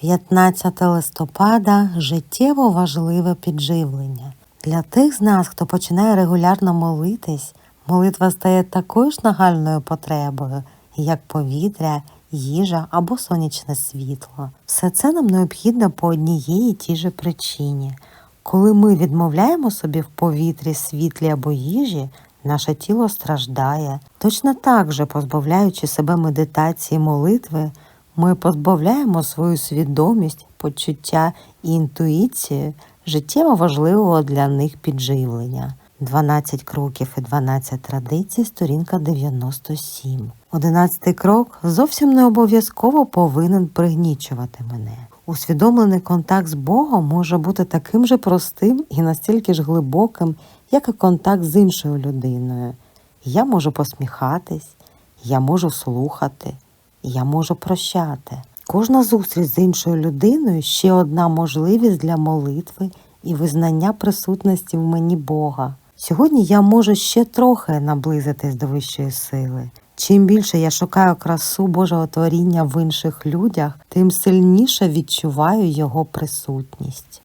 15 листопада життєво важливе підживлення. Для тих з нас, хто починає регулярно молитись, молитва стає такою ж нагальною потребою, як повітря, їжа або сонячне світло. Все це нам необхідно по однієї й тій же причині. Коли ми відмовляємо собі в повітрі, світлі або їжі, наше тіло страждає. Точно так же, позбавляючи себе медитації молитви, ми позбавляємо свою свідомість, почуття і інтуїцію життєво важливого для них підживлення. 12 кроків і 12 традицій, сторінка 97. Одинадцятий крок зовсім не обов'язково повинен пригнічувати мене. Усвідомлений контакт з Богом може бути таким же простим і настільки ж глибоким, як і контакт з іншою людиною. Я можу посміхатись, я можу слухати, я можу прощати. Кожна зустріч з іншою людиною ще одна можливість для молитви і визнання присутності в мені Бога. Сьогодні я можу ще трохи наблизитись до вищої сили. Чим більше я шукаю красу Божого творіння в інших людях, тим сильніше відчуваю його присутність.